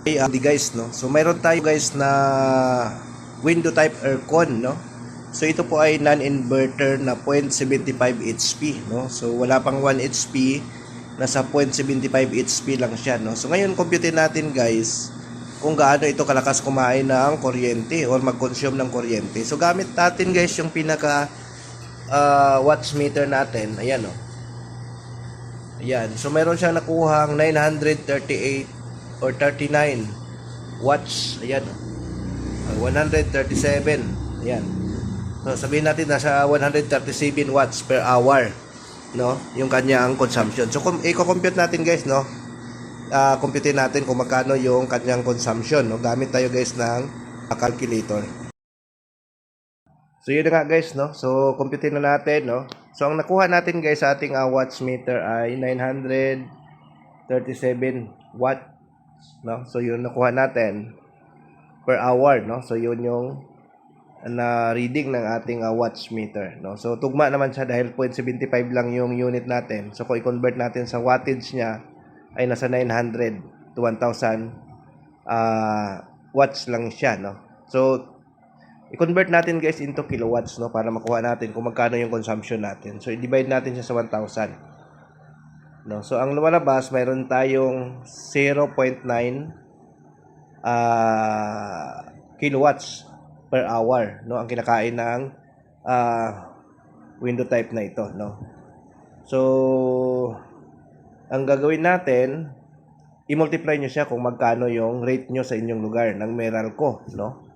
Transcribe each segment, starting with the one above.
Okay, uh, guys, no? So, mayroon tayo guys na window type aircon, no? So, ito po ay non-inverter na 0.75 HP, no? So, wala pang 1 HP, nasa 0.75 HP lang siya, no? So, ngayon, computin natin guys, kung gaano ito kalakas kumain ng kuryente or mag-consume ng kuryente. So, gamit natin guys yung pinaka uh, watts meter natin. Ayan, no? Ayan. So, meron siyang nakuhang 938 or 39 watts. Ayan. oh. Ah, 137. Ayan. So, sabihin natin nasa 137 watts per hour. No? Yung kanyang consumption. So, kung i-compute natin guys, no? Ah, compute natin kung magkano yung kanyang consumption. No? Gamit tayo guys ng calculator. So, yun nga guys, no? So, compute na natin, no? So, ang nakuha natin guys sa ating uh, watts meter ay 937 watt, no? So, yun nakuha natin per hour, no? So, yun yung na reading ng ating uh, watts meter, no? So, tugma naman siya dahil 0.75 lang yung unit natin. So, kung i-convert natin sa wattage niya, ay nasa 900 to 1,000 uh, watts lang siya, no? So, i-convert natin guys into kilowatts no para makuha natin kung magkano yung consumption natin. So i-divide natin siya sa 1,000. No. So ang lumalabas mayroon tayong 0.9 ah kilowatts per hour no ang kinakain ng ah, window type na ito no. So ang gagawin natin i-multiply nyo siya kung magkano yung rate nyo sa inyong lugar ng Meralco no.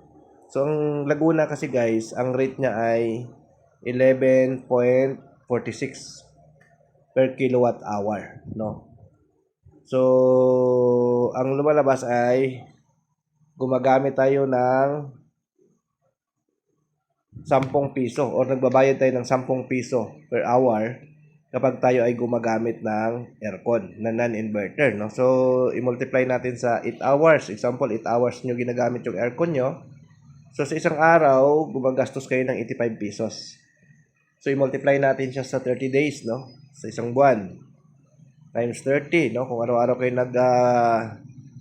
So, ang Laguna kasi guys, ang rate niya ay 11.46 per kilowatt hour, no? So, ang lumalabas ay gumagamit tayo ng 10 piso or nagbabayad tayo ng 10 piso per hour kapag tayo ay gumagamit ng aircon na non-inverter, no? So, i-multiply natin sa 8 hours. Example, 8 hours nyo ginagamit yung aircon nyo. So, sa isang araw, gumagastos kayo ng 85 pesos. So, i-multiply natin siya sa 30 days, no? Sa isang buwan. Times 30, no? Kung araw-araw kayo nag uh,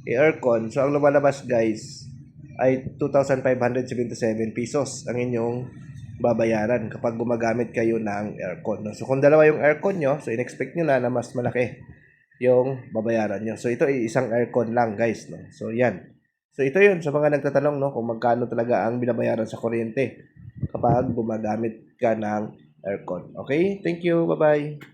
aircon. So, ang lumalabas, guys, ay 2,577 pesos ang inyong babayaran kapag gumagamit kayo ng aircon. No? So, kung dalawa yung aircon nyo, so in-expect nyo na na mas malaki yung babayaran nyo. So, ito ay isang aircon lang, guys. No? So, yan. So ito yun sa mga nagtatanong no kung magkano talaga ang binabayaran sa kuryente kapag gumagamit ka ng aircon. Okay? Thank you. Bye-bye.